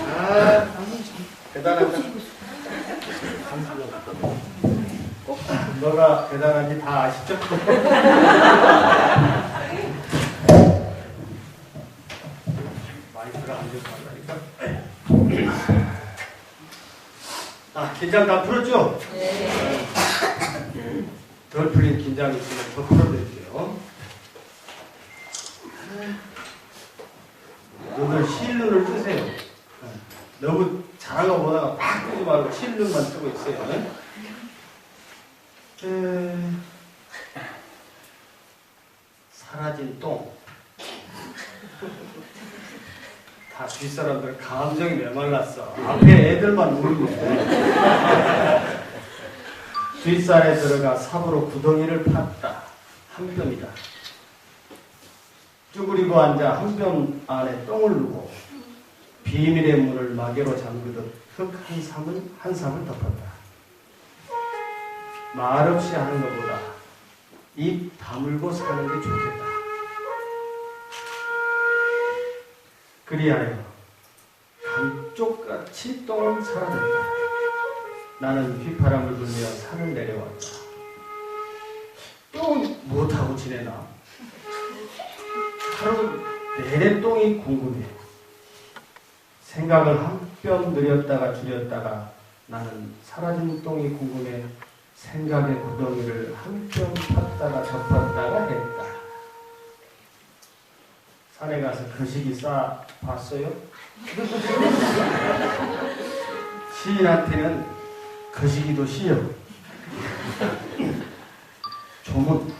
아, 대단하다. 너가 대단한지 다 아시죠? 마이크가 안 좋다니까. 아, 긴장 다 풀었죠? 덜 풀린 긴장이 있으면 더 풀어드릴게요. 오늘 실눈을 뜨세요. 너무 잘한 거 보다가 팍 뜨지 말고 실눈만 뜨고 있어요. 에... 사라진 똥. 다 뒷사람들 감정이 메말랐어. 앞에 애들만 울네. 뒷살에 들어가 삽으로 구덩이를 팠다. 한 뼘이다. 쭈그리고 앉아 한 뼘 안에 똥을 누고 비밀의 문을 마개로 잠그듯 흙 한 삼을 한 삼을 덮었다. 말없이 하는 것보다 입 다물고 사는 게 좋겠다. 그리하여 감쪽같이 똥은 사라졌다. 나는 휘파람을 불며 산을 내려왔다. 똥 못하고 지내나? 하루 내내 똥이 궁금해. 생각을 한뼘 느렸다가 줄였다가 나는 사라진 똥이 궁금해 생각의 구덩이를 한뼘 팠다가 덮었다가 했다. 산에 가서 거시기 싸 봤어요? 시인한테는 거시기도 쉬요. 조문